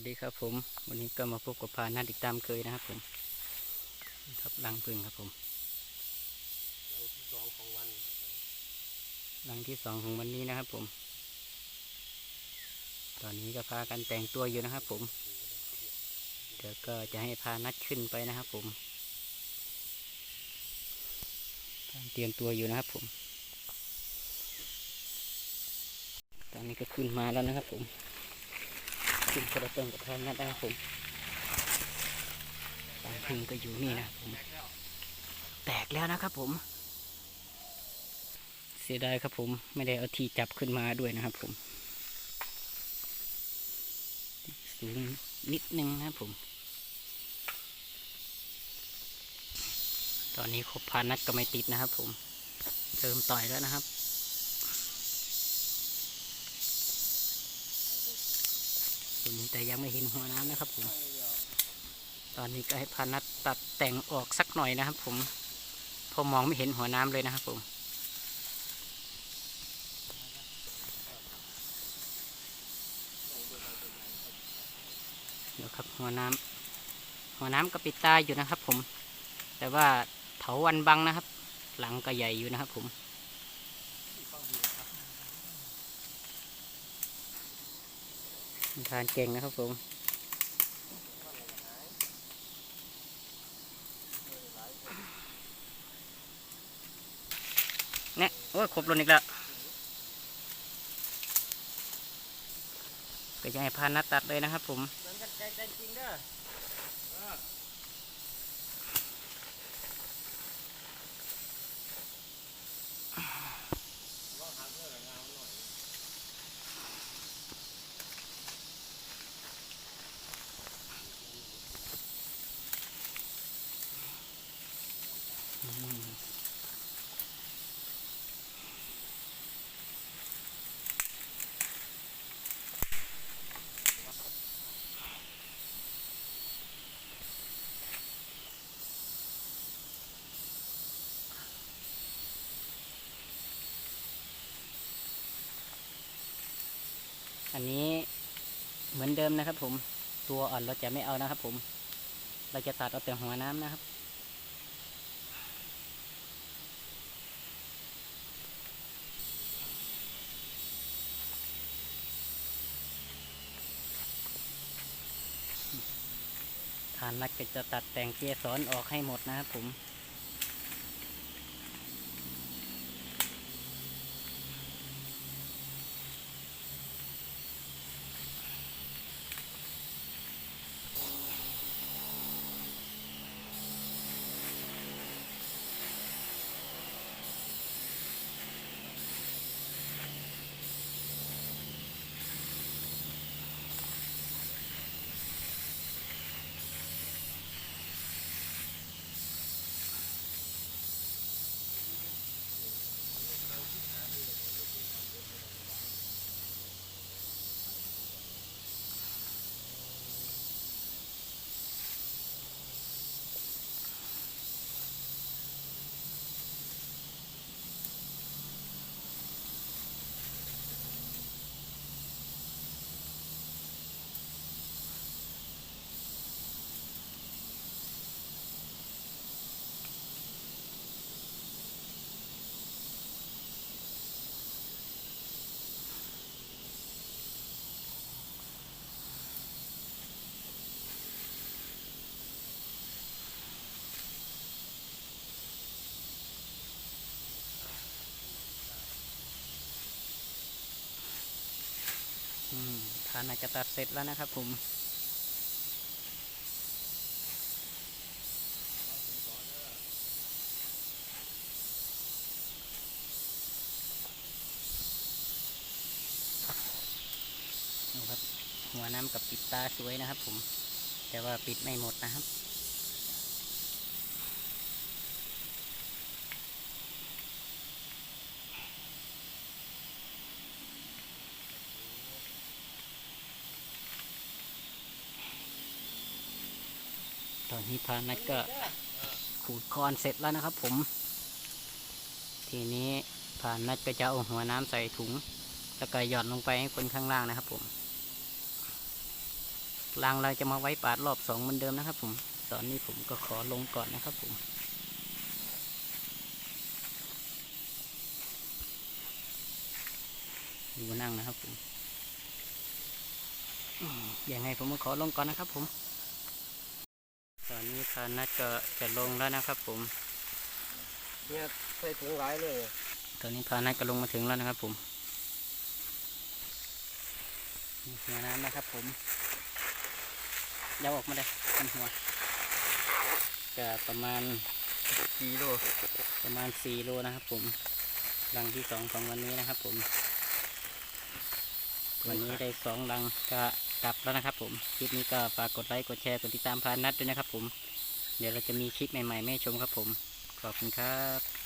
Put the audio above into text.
วัสดีครับผม วันนี้ก็มาพบกับพานัดอีกตามเคยนะครับผมครับลังพึ่งครับผมหลังที่สองของวันลังที่สองของวันนี้นะครับผม ตอนนี้ก็พากันแต่งตัวอยู่นะครับผม เดี๋ยวก็จะให้พานัดขึ้นไปนะครับผมเตรียมตัวอยู่นะครับผม ตอนนี้ก็ขึ้นมาแล้วนะครับผม ขึ้นกระเติงกับพานัดนะครับผมลังพึ่งก็อยู่นี่นะครับผมแตกแล้วนะครับผม เสียดายครับผมไม่ได้เอาที่จับขึ้นมาด้วยนะครับผมสูงนิดนึงนะครับผม ตอนนี้ครบพานัดก็ไม่ติดนะครับผมเริ่มต่อยแล้วนะครับ แต่ยังไม่เห็นหัวน้ำนะครับผม ตอนนี้ก็ให้พานัดตัดแต่งออกสักหน่อยนะครับ ผมพอมองไม่เห็นหัวน้ำเลยนะครับผมเดี๋ยวครับหัวน้ำหัวน้ำก็ปิดตาอยู่นะครับ ผม แต่ว่าเถาวันบังนะครับ หลังก็ใหญ่อยู่นะครับผม ทานเก่งนะครับผมเนี่ยโอ้ยครบลนอีกแล้วก็จะให้พานัดตัดเลยนะครับผมเหมือนกันใจจริงเด้อ อันนี้เหมือนเดิมนะครับผมตัวอ่อนเราจะไม่เอานะครับผม เราจะตัดเอาแต่หัวน้ำนะครับานนักก็จะตัดแต่งเกสรออกให้หมดนะครับผม อื มทานอาจจะตัดเสร็จแล้วนะครับผมนะครับหัวน้ำกับปิดตาสวยนะครับผม แต่ว่าปิดไม่หมดนะครับ อนนี้พานัดก็ขูดคอนเสร็จแล้วนะครับผม ทีนี้พานัดก็จะเอาหัวน้ำใส่ถุง แล้วก็หย่อนลงไปให้คนข้างล่างนะครับผมลังเราจะมาไว้ปาดรอบสองเหมือนเดิมนะครับ ผม ตอนนี้ผมก็ขอลงก่อนนะครับผมอยู่นั่งนะครับผมอืมยังไงผมก็ขอลงก่อนนะครับผม ตอนนี้พานัดก็จะลงแล้วนะครับ ผมเนี่ยใส่ถุงหลายเลย ตอนนี้พานัดก็ลงมาถึงแล้วนะครับ ผมนี่หัวน้ำนะครับ ผมยาวออกมาได้เป็นหัวก็ประมาณกิโลประมาณสี่โลนะครับ ผมรังที่สองของวันนี้นะครับ ผม วันนี้ได้สองรังก็ กลับแล้วนะครับ ผมคลิปนี้ก็ฝากกดไลค์กดแชร์กดติดตามพานัดด้วยนะครับ ผม เดี๋ยวเราจะมีคลิปใหม่ๆให้ชมครับ ผมขอบคุณครับ